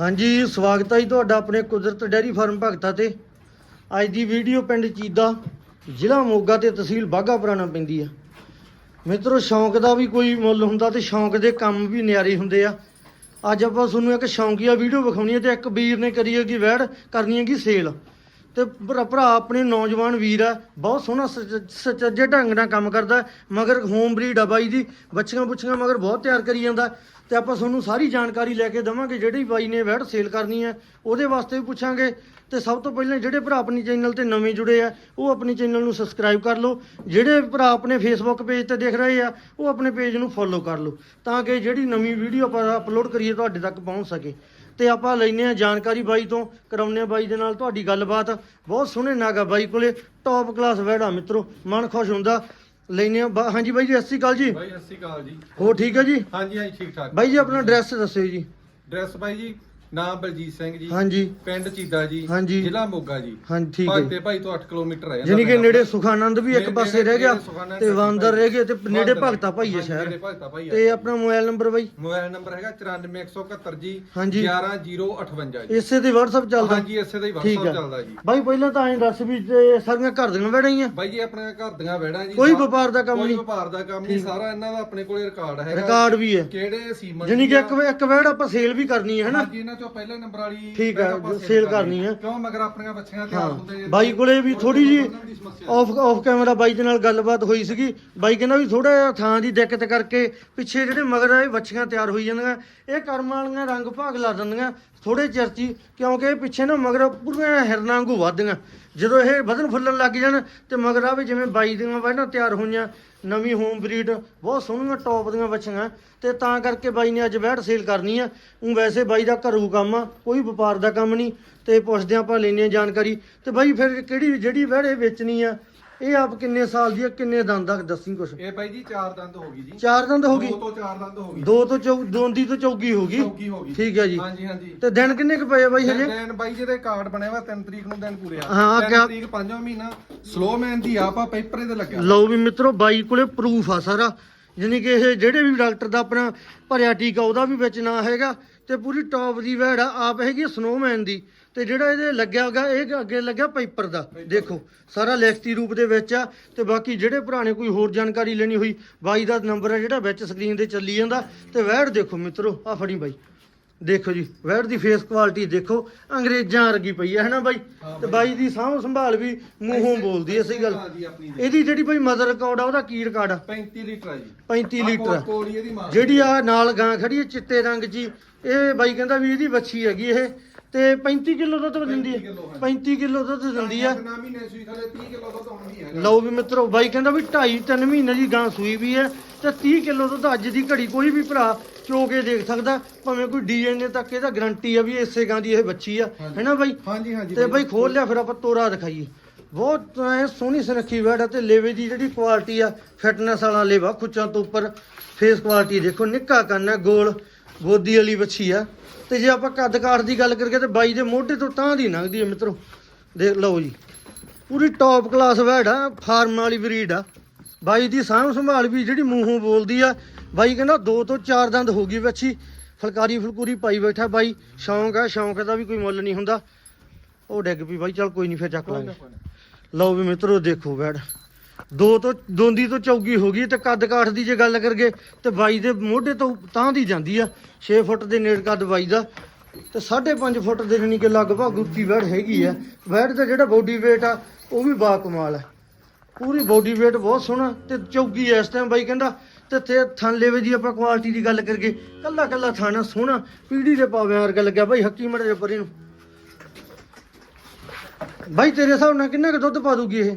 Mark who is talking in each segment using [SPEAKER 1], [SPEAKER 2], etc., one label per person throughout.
[SPEAKER 1] ਹਾਂਜੀ, ਸਵਾਗਤ ਹੈ ਜੀ ਤੁਹਾਡਾ ਆਪਣੇ ਕੁਦਰਤ ਡੈਰੀ ਫਾਰਮ ਭਗਤਾ ਤੇ। ਅੱਜ ਦੀ ਵੀਡੀਓ ਪਿੰਡ ਚੀਦਾ, ਜ਼ਿਲ੍ਹਾ ਮੋਗਾ ਤੇ ਤਹਿਸੀਲ ਬਾਘਾ ਪੁਰਾਣਾ ਪੈਂਦੀ ਆ। ਮਿੱਤਰੋ, ਸ਼ੌਂਕ ਦਾ ਵੀ ਕੋਈ ਮੁੱਲ ਹੁੰਦਾ ਤੇ ਸ਼ੌਂਕ ਦੇ ਕੰਮ ਵੀ ਨਿਆਰੇ ਹੁੰਦੇ ਆ। ਅੱਜ ਆਪਾਂ ਤੁਹਾਨੂੰ ਇੱਕ ਸ਼ੌਂਕੀਆ ਵੀਡੀਓ ਵਿਖਾਉਣੀ ਹੈ ਤੇ ਇੱਕ ਵੀਰ ਨੇ ਕਰੀ ਹੈਗੀ ਵੈੜ, ਕਰਨੀ ਹੈਗੀ ਸੇਲ। ਤੇ ਭਰਾ ਭਰਾ ਆਪਣੇ ਨੌਜਵਾਨ ਵੀਰ ਆ, ਬਹੁਤ ਸੋਹਣਾ ਸਚ ਸੁਚੱਜੇ ਢੰਗ ਨਾਲ ਕੰਮ ਕਰਦਾ ਹੈ। ਮਗਰ ਹੋਮ ਬਰੀਡ ਆ ਬਾਈ ਦੀ, ਬੱਚੀਆਂ ਬੁੱਚੀਆਂ ਮਗਰ ਬਹੁਤ ਤਿਆਰ ਕਰੀ ਜਾਂਦਾ। ਤੇ ਆਪਾਂ ਤੁਹਾਨੂੰ ਸਾਰੀ ਜਾਣਕਾਰੀ ਲੈ ਕੇ ਦਵਾਂਗੇ, ਜਿਹੜੀ ਬਾਈ ਨੇ ਵੈੜ ਸੇਲ ਕਰਨੀ ਹੈ ਉਹਦੇ ਵਾਸਤੇ ਵੀ ਪੁੱਛਾਂਗੇ। ਤੇ ਸਭ ਤੋਂ ਪਹਿਲਾਂ ਜਿਹੜੇ ਭਰਾ ਆਪਣੀ ਚੈਨਲ ਤੇ ਨਵੇਂ ਜੁੜੇ ਆ, ਉਹ ਆਪਣੀ ਚੈਨਲ ਨੂੰ ਸਬਸਕ੍ਰਾਈਬ ਕਰ ਲਓ। ਜਿਹੜੇ ਭਰਾ ਆਪਣੇ ਫੇਸਬੁੱਕ ਪੇਜ ਤੇ ਦੇਖ ਰਹੇ ਆ, ਉਹ ਆਪਣੇ ਪੇਜ ਨੂੰ ਫੋਲੋ ਕਰ ਲਓ, ਤਾਂ ਕਿ ਜਿਹੜੀ ਨਵੀਂ ਵੀਡੀਓ ਆਪਾਂ ਅਪਲੋਡ ਕਰੀਏ, ਤੁਹਾਡੇ ਤੱਕ ਪਹੁੰਚ ਸਕੇ। ਤੇ ਆਪਾਂ ਲੈਨੇ ਆ ਜਾਣਕਾਰੀ ਬਾਈ ਤੋਂ ਕਰਾਉਨੇ ਆ ਬਾਈ ਦੇ ਨਾਲ ਤੁਹਾਡੀ ਗੱਲਬਾਤ। ਬਹੁਤ ਸੋਹਣੇ ਨਾਗਾ ਬਾਈ ਕੋਲੇ ਟੌਪ ਕਲਾਸ ਵੈੜਾ ਮਿੱਤਰੋ ਮਨ ਖੁਸ਼ ਹੁੰਦਾ। ਲੈਨੇ ਆ ਬਾ- ਹਾਂਜੀ ਬਾਈ ਜੀ ਸਤਿ ਸ਼੍ਰੀ ਅਕਾਲ ਜੀ।
[SPEAKER 2] ਬਾਈ ਸਤਿ ਸ਼੍ਰੀ ਅਕਾਲ ਜੀ।
[SPEAKER 1] ਹੋ ਠੀਕ ਹੈ ਜੀ?
[SPEAKER 2] ਹਾਂਜੀ ਹਾਂਜੀ ਠੀਕ ਠਾਕ।
[SPEAKER 1] ਬਾਈ ਜੀ ਆਪਣਾ ਐਡਰੈਸ ਦੱਸਿਓ ਜੀ।
[SPEAKER 2] ਡਰੈਸ ਬਾਈ ਜੀ ਨਾਮ ਬਲਜੀਤ ਸਿੰਘ ਜੀ
[SPEAKER 1] ਹਾਂਜੀ।
[SPEAKER 2] ਪਿੰਡ ਚੀਦਾ ਜੀ
[SPEAKER 1] ਹਾਂਜੀ।
[SPEAKER 2] ਜ਼ਿਲ੍ਹਾ ਮੋਗਾ ਜੀ।
[SPEAKER 1] ਹਾਂਜੀ ਠੀਕ ਹੈ।
[SPEAKER 2] ਭਗਤੇ ਭਾਈ ਤੋਂ 8 ਕਿਲੋਮੀਟਰ ਹੈ
[SPEAKER 1] ਜਾਨੀ ਕਿ ਨੇੜੇ ਸੁਖਾਨੰਦ ਵੀ ਇੱਕ
[SPEAKER 2] ਨੇੜੇ-
[SPEAKER 1] ਪਾਸੇ ਰਹਿ ਗਿਆ
[SPEAKER 2] ਨੇੜੇ ਸੁਖਾਨੰਦ
[SPEAKER 1] ਤੇ ਵਾਂਦਰ ਰਹਿ ਗਏ ਤੇ ਨੇੜੇ
[SPEAKER 2] ਵਾਂਦਰ।
[SPEAKER 1] ਭਗਤਾ ਭਾਈ ਹੈ
[SPEAKER 2] ਹਾਂਜੀ,
[SPEAKER 1] ਸ਼ਹਿਰ।
[SPEAKER 2] ਨੇੜੇ ਭਗਤਾ ਭਾਈ
[SPEAKER 1] ਤੇ
[SPEAKER 2] ਹੈ
[SPEAKER 1] ਆਪਣਾ ਮੋਬਾਈਲ ਨੰਬਰ ਬਾਈ?
[SPEAKER 2] ਮੋਬਾਈਲ ਨੰਬਰ ਹੈਗਾ 94171 ਜੀ
[SPEAKER 1] ਹਾਂਜੀ।
[SPEAKER 2] 11058 ਜੀ।
[SPEAKER 1] ਇਸੇ ਤੇ WhatsApp ਚੱਲਦਾ।
[SPEAKER 2] ਹਾਂਜੀ ਇਸੇ ਦਾ ਹੀ
[SPEAKER 1] ਠੀਕ
[SPEAKER 2] WhatsApp
[SPEAKER 1] ਹੈ।
[SPEAKER 2] ਚੱਲਦਾ ਜੀ।
[SPEAKER 1] ਬਾਈ ਪਹਿਲਾਂ ਤਾਂ ਐਂ ਦੱਸ ਵੀ ਤੇ ਸਾਰੀਆਂ ਘਰ ਦੀਆਂ ਵੜਾਂ ਹੀ ਆ।
[SPEAKER 2] ਬਾਈ ਜੀ ਆਪਣੇ ਘਰ ਦੀਆਂ ਵੈੜਾਂ ਜੀ।
[SPEAKER 1] ਕੋਈ
[SPEAKER 2] ਸਾ-
[SPEAKER 1] ਵਪਾਰ ਦਾ ਕੰਮ
[SPEAKER 2] ਕੋਈ
[SPEAKER 1] ਨਹੀਂ।
[SPEAKER 2] ਵਪਾਰ ਦਾ ਕੰਮ ਨਹੀਂ। ਸਾਰਾ ਇਹਨਾਂ ਦਾ ਆਪਣੇ ਕੋਲੇ ਰਿਕਾਰਡ ਹੈਗਾ।
[SPEAKER 1] ਰਿਕਾਰਡ ਵੀ ਹੈ।
[SPEAKER 2] ਕਿਹੜੇ ਸੀਮਨ
[SPEAKER 1] ਕਿ ਇੱਕ ਇੱਕ ਵੈੜ ਆਪਾਂ ਸੇਲ ਵੀ ਕਰਨੀ ਹੈ ਹਨਾ?
[SPEAKER 2] ਹਾਂਜੀ ਇਹਨਾਂ ਚੋਂ ਪਹਿਲੇ ਨੰਬਰ ਵਾਲੀ
[SPEAKER 1] ਠੀਕ ਹੈ,
[SPEAKER 2] ਵੈੜ ਆਪਾਂ
[SPEAKER 1] ਜੋ
[SPEAKER 2] sale
[SPEAKER 1] ਕਰਨੀ ਹੈ।
[SPEAKER 2] ਕਿਉਂ? ਮਗਰ ਆਪਣੀਆਂ ਬੱਚੀਆਂ ਤਿਆਰ ਹੁੰਦੇ
[SPEAKER 1] ਹਾਂ ਬਾਈ ਕੋਲੇ ਵੀ ਥੋੜੀ ਜੀ ਆਫ ਆਫ ਕੈਮਰਾ ਬਾਈ ਦੇ ਨਾਲ ਗੱਲਬਾਤ ਹੋਈ ਸੀਗੀ। ਬਾਈ ਕਹਿੰਦਾ ਵੀ ਥੋੜਾ ਜਿਹਾ ਥਾਂ ਦੀ ਦਿੱਕਤ ਕਰਕੇ ਪਿੱਛੇ ਜਿਹੜੇ ਮਗਰ ਆਏ ਵੱਛੀਆਂ ਤਿਆਰ ਹੋਈ ਜਾਂਦੀਆਂ। ਇਹ ਕਰਮ ਵਾਲੀਆਂ ਰੰਗ ਭਾਗ ਲਾ ਦਿੰਦੀਆਂ। ਥੋੜੇ ਚਿਰ 'ਚ ਹੀ, ਕਿਉਂਕਿ ਇਹ ਪਿੱਛੇ ਨਾ ਮਗਰ ਪੂਰੀਆਂ ਹਿਰਨਾਂ ਵਾਂਗੂ ਵੱਧਦੀਆਂ। ਜਦੋਂ ਇਹ ਵਧਣ ਫੁੱਲਣ ਲੱਗ ਜਾਣ, ਤੇ ਮਗਰ ਆ ਵੀ ਜਿਵੇਂ ਬਾਈ ਦੀਆਂ ਵੈਨਾਂ ਤਿਆਰ ਹੋਈਆਂ, ਨਵੀਂ ਹੋਮ ਬਰੀਡ ਬਹੁਤ ਸੋਹਣੀਆਂ ਟੌਪ ਦੀਆਂ ਵੱਛੀਆਂ ਤੇ ਤਾਂ ਕਰਕੇ ਬਾਈ ਨੇ ਅੱਜ ਵੈੜ ਸੇਲ ਕਰਨੀ ਆ। ਉਹ ਵੈਸੇ ਬਾਈ ਦਾ ਘਰੂ ਕੰਮ ਆ, ਕੋਈ ਵਪਾਰ ਦਾ ਕੰਮ ਨਹੀਂ। ਤੇ ਪੁੱਛਦੇ ਆਪਾਂ ਲੈਨੇ ਆ ਜਾਣਕਾਰੀ। ਤੇ ਬਾਈ ਫਿਰ ਕਿਹੜੀ, ਜਿਹੜੀ ਵੈੜ ਇਹ ਵੇਚਣੀ ਆ ਇਹ ਆਪ ਕਿੰਨੇ ਸਾਲ ਦੀ ਆ ਕਿੰਨੇ ਦੰਦ ਦਾ ਦੱਸੀ ਕੁਛ?
[SPEAKER 2] ਇਹ ਬਾਈ ਜੀ ਚਾਰ ਦੰਦ ਹੋ ਗਈ ਜੀ।
[SPEAKER 1] ਚਾਰ ਦੰਦ ਹੋ ਗਈ?
[SPEAKER 2] ਦੋ ਤੋਂ ਚਾਰ ਦੰਦ ਹੋ ਗਈ।
[SPEAKER 1] ਦੋ ਤੋਂ ਚੌ ਦੋਂਦੀ ਤੋਂ ਚੌਗੀ ਹੋ ਗਈ?
[SPEAKER 2] ਚੌਕੀ ਹੋ ਗਈ।
[SPEAKER 1] ਠੀਕ ਹੈ ਜੀ।
[SPEAKER 2] ਹਾਂਜੀ ਹਾਂਜੀ।
[SPEAKER 1] ਤੇ ਦਿਨ ਕਿੰਨੇ ਕੁ ਪਏ ਆ ਬਾਈ ਹਜੇ?
[SPEAKER 2] ਦਿਨ ਬਾਈ ਜਿਹਦੇ ਕਾਰਡ ਬਣਿਆ ਵਾ 3 ਤਰੀਕ ਨੂੰ ਦਿਨ ਪੂਰੇ ਆ।
[SPEAKER 1] ਹਾਂ,
[SPEAKER 2] 3
[SPEAKER 1] ਕਿਆ-
[SPEAKER 2] ਤਰੀਕ ਪੰਜਵਾਂ ਮਹੀਨਾ ਸਲੋ ਮੈਨ ਦੀ ਆਪ ਆ ਪੇਪਰੇ ਤੇ ਲੱਗਿਆ।
[SPEAKER 1] ਲਓ ਵੀ ਮਿੱਤਰੋ ਬਾਈ ਕੋਲੇ ਪ੍ਰੂਫ ਆ ਸਾਰਾ। ਯਾਨੀ ਕਿ ਇਹ ਜਿਹੜੇ ਵੀ ਡਾਕਟਰ ਦਾ ਆਪਣਾ ਭਰਿਆ ਟੀਕਾ ਉਹਦਾ ਵੀ ਵਿੱਚ ਨਾ ਹੈਗਾ ਤੇ ਪੂਰੀ ਟੌਪ ਦੀ ਵੈੜ ਆ ਆਪ ਹੈਗੀ ਸਨੋਮੈਨ ਦੀ। ਤੇ ਜਿਹੜਾ ਇਹਦੇ ਲੱਗਿਆ ਹੋਗਾ ਇਹ ਅੱਗੇ ਲੱਗਿਆ ਪਾਈਪਰ ਦਾ। ਦੇਖੋ ਸਾਰਾ ਲਿਖਤੀ ਰੂਪ ਦੇ ਵਿੱਚ ਆ ਤੇ ਬਾਕੀ ਜਿਹੜੇ ਨੇ ਕੋਈ ਹੋਰ ਜਾਣਕਾਰੀ ਲੈਣੀ ਹੋਈ ਬਾਈ ਦਾ ਨੰਬਰ ਹੈ ਜਿਹੜਾ ਵਿੱਚ ਸਕਰੀਨ ਤੇ ਚੱਲੀ ਜਾਂਦਾ ਤੇ ਵੈੜ ਦੇਖੋ ਮਿੱਤਰੋ ਆ ਫੜੀ ਬਾਈ। ਦੇਖੋ ਜੀ ਵੈੜ ਦੀ ਫੇਸ ਕੁਆਲਿਟੀ ਦੇਖੋ ਅੰਗਰੇਜ਼ਾਂ ਵਰਗੀ ਪਈ ਹੈ ਹਨਾ ਬਾਈ? ਤੇ
[SPEAKER 2] ਬਾਈ।
[SPEAKER 1] ਬਾਈ ਦੀ ਸਾਂਭ ਸੰਭਾਲ ਵੀ ਮੂੰਹੋਂ ਬੋਲਦੀ ਐ ਸਹੀ ਗੱਲ। ਇਹਦੀ ਜਿਹੜੀ ਭਾਈ ਮਦਰ ਰਿਕਾਰਡ ਆ ਉਹਦਾ ਕੀ ਰਿਕਾਰਡ ਆ?
[SPEAKER 2] 35 ਲੀਟਰ ਆ ਜੀ।
[SPEAKER 1] 35 ਲੀਟਰ ਜਿਹੜੀ ਆ ਨਾਲ ਗਾਂ ਖੜੀ ਹੈ ਚਿੱਟੇ ਰੰਗ ਹੀ, ਇਹ ਬਾਈ ਕਹਿੰਦਾ ਵੀ ਇਹਦੀ ਵੱਛੀ ਹੈਗੀ ਇਹ। ਤੇ 35 ਕਿਲੋ ਦੁੱਧ ਦਿੰਦੀ
[SPEAKER 2] 35
[SPEAKER 1] ਹੈ
[SPEAKER 2] ਕਿੱਲੋ, ਹਾਂਜੀ।
[SPEAKER 1] 35 ਕਿਲੋ ਦੁੱਧ ਦਿੰਦੀ ਆ।
[SPEAKER 2] ਨਾ ਮਹੀਨੇ ਸੂਈ ਥਲੇ 30 ਕਿਲੋ ਦੁੱਧ ਹੁਣ ਵੀ ਹੈਗਾ।
[SPEAKER 1] ਲਓ ਵੀ ਮਿੱਤਰੋ ਬਾਈ ਕਹਿੰਦਾ ਵੀ 2.5 3 ਮਹੀਨੇ ਦੀ ਗਾਂ ਸੂਈ ਵੀ ਹੈ ਤੇ 30 ਕਿਲੋ ਦੁੱਧ ਅੱਜ ਦੀ ਘੜੀ ਕੋਈ ਵੀ ਭਰਾ ਚੋ ਕੇ ਦੇਖ ਸਕਦਾ ਭਾਵੇਂ ਕੋਈ ਡੀਐਨਏ ਤੱਕ ਇਹਦਾ ਗਰੰਟੀ ਆ ਵੀ ਇਸੇ ਗਾਂ ਦੀ ਇਹ ਬੱਚੀ ਆ। ਹੈਨਾ ਬਾਈ?
[SPEAKER 2] ਹਾਂਜੀ ਹਾਂਜੀ
[SPEAKER 1] ਤੇ ਬਾਈ। ਖੋਲ ਲਿਆ ਫਿਰ ਆਪਾਂ ਤੋਰਾ ਦਿਖਾਈਏ। ਬਹੁਤ ਐ ਸੋਹਣੀ ਸੁਨੱਖੀ ਵੈੜ ਆ ਤੇ ਲੇਵੇ ਦੀ ਜਿਹੜੀ ਕੁਆਲਿਟੀ ਆ ਫਿਟਨੈਸ ਵਾਲਾ ਲੇਵਾ ਖੁੱਚਾਂ ਤੋਂ ਉੱਪਰ ਫੇਸ ਕੁਆਲਿਟੀ ਦੇਖੋ ਨਿੱਕਾ ਕੰਨ ਹੈ ਗੋਲ ਬੋਦੀ ਵਾਲੀ ਵੱਛੀ ਆ। ਤੇ ਜੇ ਆਪਾਂ ਕੱਦ ਕਾਠ ਦੀ ਗੱਲ ਕਰੀਏ ਤੇ ਬਾਈ ਦੇ ਮੋਢੇ ਤੋਂ ਤਾਂ ਦੀ ਲੰਘਦੀ ਹੈ ਮਿੱਤਰੋ। ਦੇਖ ਲਓ ਜੀ, ਪੂਰੀ ਟੌਪ ਕਲਾਸ ਵੈੜ ਆ, ਫਾਰਮ ਵਾਲੀ ਬਰੀਡ ਆ। ਬਾਈ ਦੀ ਸਾਂਭ ਸੰਭਾਲ ਵੀ ਜਿਹੜੀ ਮੂੰਹੋਂ ਬੋਲਦੀ ਆ। ਬਾਈ ਕਹਿੰਦਾ ਦੋ ਤੋਂ ਚਾਰ ਦੰਦ ਹੋ ਗਈ ਵੱਛੀ ਫਲਕਾਰੀ ਫਲਕੂਰੀ ਪਾਈ ਬੈਠਾ ਬਾਈ। ਸ਼ੌਂਕ ਆ, ਸ਼ੌਂਕ ਦਾ ਵੀ ਕੋਈ ਮੁੱਲ ਨਹੀਂ ਹੁੰਦਾ। ਉਹ ਡਿੱਗ ਪਈ ਬਾਈ, ਚੱਲ ਕੋਈ ਨਹੀਂ, ਫਿਰ ਚੱਕ ਲਾਂਗੇ। ਲਓ ਵੀ ਮਿੱਤਰੋ, ਦੇਖੋ ਵੈੜ। ਦੋ ਤੋਂ ਦੋਂਦੀ ਤੋਂ ਚੌਗੀ ਹੋ ਗਈ ਤੇ ਕੱਦ ਕਾਠ ਦੀ ਜੇ ਗੱਲ ਕਰਗੇ ਤੇ ਬਾਈ ਦੇ ਮੋਢੇ ਤੋਂ ਤਾਂ ਦੀ ਜਾਂਦੀ ਆ 6 ਫੁੱਟ ਦੇ ਨੇੜ ਕੱਦ ਬਾਈ ਦਾ, ਤੇ 5.5 ਫੁੱਟ ਦੇ ਜਾਣੀ ਕਿ ਲਗਭਗ ਉੱਚੀ ਵੈੜ ਹੈਗੀ ਆ। ਵੈੜ ਦਾ ਜਿਹੜਾ ਬੋਡੀ weight ਆ, ਉਹ ਵੀ ਬਾ ਕਮਾਲ ਹੈ ਪੂਰੀ ਬੋਡੀ weight ਬਹੁਤ ਸੋਹਣਾ ਤੇ ਚੌਗੀ ਇਸ ਟਾਈਮ ਬਾਈ ਕਹਿੰਦਾ, ਤੇ ਤੇ ਥਣ ਲੇਵੇ ਦੀ ਆਪਾਂ ਕੁਆਲਿਟੀ ਦੀ ਗੱਲ ਕਰਗੇ ਕੱਲਾ ਕੱਲਾ ਥਾਣਾ ਸੋਹਣਾ, ਪੀੜੀ ਦੇ ਪਾਵਿਆਂ ਵਰਗਾ ਲੱਗਿਆ ਬਾਈ ਹੱਕੀ ਮੜੇ ਦੇ ਪਰੇ ਨੂੰ। ਬਾਈ ਤੇਰੇ ਹਿਸਾਬ ਨਾਲ ਕਿੰਨਾ ਕੁ ਦੁੱਧ ਪਾ ਦੂਗੀ ਇਹ?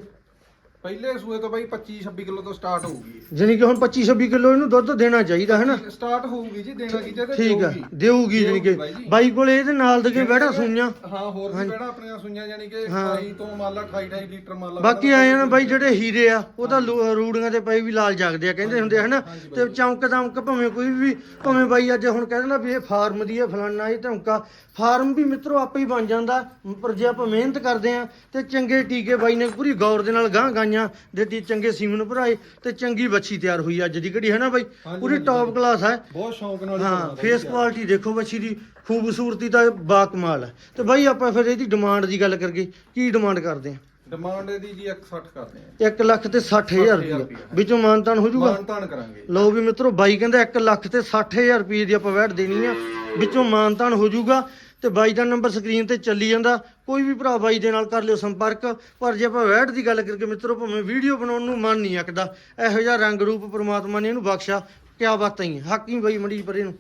[SPEAKER 2] ਪਹਿਲੇ ਸੂਏ ਤੋਂ ਬਾਈ 25 26 ਕਿਲੋ ਤੋਂ ਸਟਾਰਟ ਹੋਊਗੀ
[SPEAKER 1] ਜਾਣੀ ਕਿ ਹੁਣ 25 26 ਕਿਲੋ ਇਹਨੂੰ ਦੁੱਧ ਦੇਣਾ ਚਾਹੀਦਾ ਹੈ ਨਾ
[SPEAKER 2] ਸਟਾਰਟ ਹੋਊਗੀ ਜੀ ਦੇਣਾ ਕੀ ਤੇ
[SPEAKER 1] ਠੀਕ ਆ
[SPEAKER 2] ਦੇਊਗੀ।
[SPEAKER 1] ਜਾਣੀ ਕਿ
[SPEAKER 2] ਬਾਈ ਜੀ।
[SPEAKER 1] ਬਾਈ ਕੋਲੇ ਇਹਦੇ ਨਾਲ ਦੇ ਬੈਠਾ ਸੁਈਆਂ
[SPEAKER 2] ਹਾਂ ਹੋਰ ਵੀ। ਬੈੜਾ ਆਪਣੀਆਂ ਸੁਈਆਂ ਜਾਨੀ ਕਿ
[SPEAKER 1] ਹਾਂ।
[SPEAKER 2] 28 ਤੋਂ ਮੰਨ ਲਾ 28 28 ਲੀਟਰ ਮੰਨ ਲਾ
[SPEAKER 1] ਬਾਕੀ ਆਏ ਆ ਨਾ ਬਾਈ ਜਿਹੜੇ ਹੀਰੇ ਆ ਉਹ ਤਾਂ ਲੂ- ਰੂੜੀਆਂ ਤੇ ਪਏ ਵੀ ਲਾਲ ਜਾਗਦੇ ਆ ਕਹਿੰਦੇ ਹੁੰਦੇ ਹਨਾ ਤੇ ਚੌਂਕ ਦਮਕ ਭਾਵੇਂ ਕੋਈ ਵੀ ਭਾਵੇਂ ਬਾਈ ਅੱਜ ਹੁਣ ਕਹਿ ਦਿੰਦਾ ਵੀ ਇਹ ਫਾਰਮ ਦੀ ਹੈ ਫਲਾਨਾ ਇਹ ਧਮਕਾ ਫਾਰਮ ਵੀ ਮਿੱਤਰੋ ਆਪੇ ਹੀ ਬਣ ਜਾਂਦਾ ਪਰ ਜੇ ਆਪਾਂ ਮਿਹਨਤ ਕਰਦੇ ਆ ਤੇ ਚੰਗੇ ਟੀਕੇ ਬਾਈ ਨੇ ਪੂਰੀ ਗੌਰ ਦੇ ਨਾਲ ਗਾਂ ਗਾਈਆਂ ਦਵਾਈਆਂ ਦਿੱਤੀ ਚੰਗੇ ਸੀਮਨ ਭਰਾਏ ਤੇ ਚੰਗੀ ਬੱਚੀ ਤਿਆਰ ਹੋਈ ਅੱਜ ਦੀ ਘੜੀ ਹੈ ਨਾ ਬਾਈ?
[SPEAKER 2] ਹਾਂਜੀ,
[SPEAKER 1] ਪੂਰੀ
[SPEAKER 2] ਹਾਂਜੀ,
[SPEAKER 1] ਟੌਪ। ਕਲਾਸ ਹੈ।
[SPEAKER 2] ਬਹੁਤ ਸ਼ੌਂਕ ਨਾਲ ਹੀ
[SPEAKER 1] ਫੇਸ। ਕੁਆਲਿਟੀ ਦੇਖੋ ਬੱਚੀ ਦੀ ਖੂਬਸੂਰਤੀ ਤਾਂ ਬਾ ਕਮਾਲ ਹੈ। ਤੇ ਬਾਈ ਆਪਾਂ ਫਿਰ ਇਹਦੀ ਡਿਮਾਂਡ ਦੀ ਗੱਲ ਕਰੀਏ ਕੀ ਡਿਮਾਂਡ ਕਰਦੇ ਆ?
[SPEAKER 2] ਡਿਮਾਂਡ ਇਹਦੀ ਜੀ 160 ਕਰਦੇ ਆ।
[SPEAKER 1] 1 ਲੱਖ ਤੇ 60000 ਰੁਪਏ
[SPEAKER 2] ਰੁਪਈਆ।
[SPEAKER 1] ਵਿੱਚੋਂ ਮਾਨਤਾਨ ਹੋ ਜਾਊਗਾ?
[SPEAKER 2] ਮਾਨਤਾਨ ਕਰਾਂਗੇ।
[SPEAKER 1] ਲਓ ਵੀ ਮਿੱਤਰੋ ਬਾਈ ਕਹਿੰਦਾ 1 ਲੱਖ ਤੇ 60000 ਰੁਪਏ ਦੀ ਆਪਾਂ ਵੈਟ ਦੇਣੀ ਆ। ਵਿੱਚੋਂ ਮਾਨਤਾਨ ਹੋ ਜਾਊਗਾ। ਤੇ ਬਾਈ ਦਾ ਨੰਬਰ ਸਕਰੀਨ ਤੇ ਚੱਲੀ ਜਾਂਦਾ। ਕੋਈ ਵੀ ਭਰਾ ਬਾਈ ਦੇ ਨਾਲ ਕਰ ਲਿਓ ਸੰਪਰਕ। ਪਰ ਜੇ ਆਪਾਂ ਵੈਟ ਦੀ ਗੱਲ ਕਰਕੇ ਮਿੱਤਰੋ ਭਾਵੇਂ ਵੀਡੀਓ ਬਣਾਉਣ ਨੂੰ ਮਨ ਨਹੀਂ ਆਕਦਾ ਇਹੋ ਜਿਹਾ ਰੰਗ ਰੂਪ ਪ੍ਰਮਾਤਮਾ ਨੇ ਇਹਨੂੰ ਬਖਸ਼ਾ ਕਿਆ ਬਾਤਾਂ ਹੀ ਹਾਕੀ ਬਾਈ ਮੜੀ ਪਰੇ ਨੂੰ।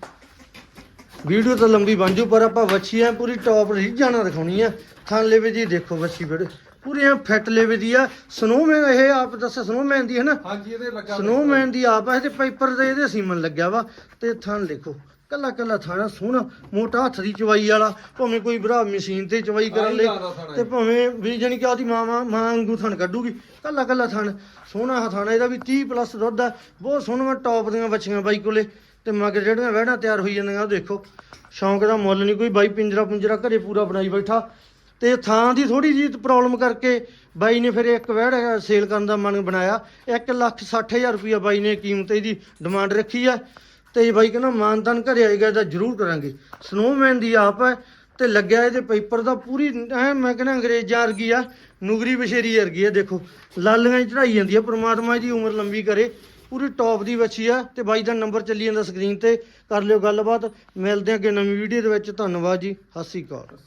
[SPEAKER 1] ਵੀਡੀਓ ਤਾਂ ਲੰਬੀ ਬਣ ਜੂ ਪਰ ਆਪਾਂ ਵੱਛੀ ਐ ਪੂਰੀ ਟੌਪ ਨਾਲ ਦਿਖਾਉਣੀ ਆ ਥਾਂ ਲੈਵੇ ਜੀ ਦੇਖੋ ਵੱਛੀ ਬੜੇ ਪੂਰੀ ਐ ਫਿੱਟ ਲੈਵੇ ਦੀ ਆ ਸਨੋਮੈਨ ਇਹ ਆਪ ਦੱਸਿਆ ਸਨੋਮੈਨ ਦੀ ਹੈ ਨਾ?
[SPEAKER 2] ਹਾਂਜੀ ਇਹਦੇ ਲੱਗਾ
[SPEAKER 1] ਸਨੋਮੈਨ ਦੀ ਆਪ ਹੈ ਤੇ ਪੇਪਰ ਦੇ ਇਹਦੇ ਸੀਮਨ ਲੱਗਿਆ ਵਾ। ਤੇ ਥਣ ਦੇਖੋ। ਕੱਲਾ ਕੱਲਾ ਥਾਣਾ ਸੋਹਣਾ ਮੋਟਾ ਹੱਥ ਦੀ ਚਵਾਈ ਵਾਲਾ ਭਾਵੇਂ ਕੋਈ ਭਰਾ ਮਸ਼ੀਨ ਤੇ ਚਵਾਈ ਕਰਨ
[SPEAKER 2] ਥਾਣਾ
[SPEAKER 1] ਤੇ ਭਾਵੇਂ ਵੀ ਜਾਣੀ ਕਿ ਆਦੀ ਮਾਂ ਮਾਂ ਵਾਂਗੂ ਥਣ ਕੱਢੂਗੀ ਕੱਲਾ ਕੱਲਾ ਥਣ ਸੋਹਣਾ ਹਥਾਣਾ ਇਹਦਾ ਵੀ 30 ਪਲੱਸ ਦੁੱਧ ਆ ਬਹੁਤ ਸੋਹਣੀਆਂ ਟੌਪ ਦੀਆਂ ਬੱਚੀਆਂ ਬਾਈ ਕੋਲੇ ਤੇ ਮਗਰ ਜਿਹੜੀਆਂ ਵਹਿਣਾ ਤਿਆਰ ਹੋਈ ਜਾਂਦੀਆਂ ਉਹ ਦੇਖੋ ਸ਼ੌਂਕ ਦਾ ਮੁੱਲ ਨਹੀਂ ਕੋਈ ਬਾਈ ਪਿੰਜਰਾ ਪੁੰਜਰਾ ਘਰੇ ਪੂਰਾ ਬਣਾਈ ਬੈਠਾ ਤੇ ਥਾਂ ਦੀ ਥੋੜੀ ਜਿਹੀ ਪ੍ਰੋਬਲਮ ਕਰਕੇ ਬਾਈ ਨੇ ਫਿਰ ਇੱਕ ਵਹਿੜ ਸੇਲ ਕਰਨ ਦਾ ਮਨ ਬਣਾਇਆ 1 ਲੱਖ 60000 ਰੁਪਇਆ ਬਾਈ ਨੇ ਕੀਮਤ ਇਹਦੀ ਡਿਮਾਂਡ ਰੱਖੀ ਆ ਤੇ ਬਾਈ ਕਹਿੰਦਾ ਮਾਨਦਾਨ ਘਰੇ ਆਏਗਾ ਤਾਂ ਜ਼ਰੂਰ ਕਰਾਂਗੇ। ਸਨੋਮੈਨ ਦੀ ਆਪ ਹੈ ਤੇ ਲੱਗਿਆ ਇਹਦੇ ਪੇਪਰ ਦਾ ਪੂਰੀ ਐ ਮੈਂ ਕਹਿੰਦਾ ਅੰਗਰੇਜ਼ਾਂ ਵਰਗੀ ਆ, ਨੁਗਰੀ ਬਸ਼ੇਰੀ ਵਰਗੀ ਆ, ਦੇਖੋ। ਲਾਲੀਆਂ ਚੜਾਈ ਜਾਂਦੀ ਆ, ਪ੍ਰਮਾਤਮਾ ਦੀ ਉਮਰ ਲੰਬੀ ਕਰੇ, ਪੂਰੀ ਟੌਪ ਦੀ ਬੱਚੀ ਆ, ਤੇ ਬਾਈ ਦਾ ਨੰਬਰ ਚੱਲੀ ਜਾਂਦਾ ਸਕਰੀਨ ਤੇ। ਕਰ ਲਿਓ ਗੱਲਬਾਤ, ਮਿਲਦੇ ਹਾਂ ਅੱਗੇ ਨਵੀਂ ਵੀਡੀਓ ਦੇ ਵਿੱਚ, ਧੰਨਵਾਦ ਜੀ, ਸਤਿ ਸ਼੍ਰੀ ਅਕਾਲ।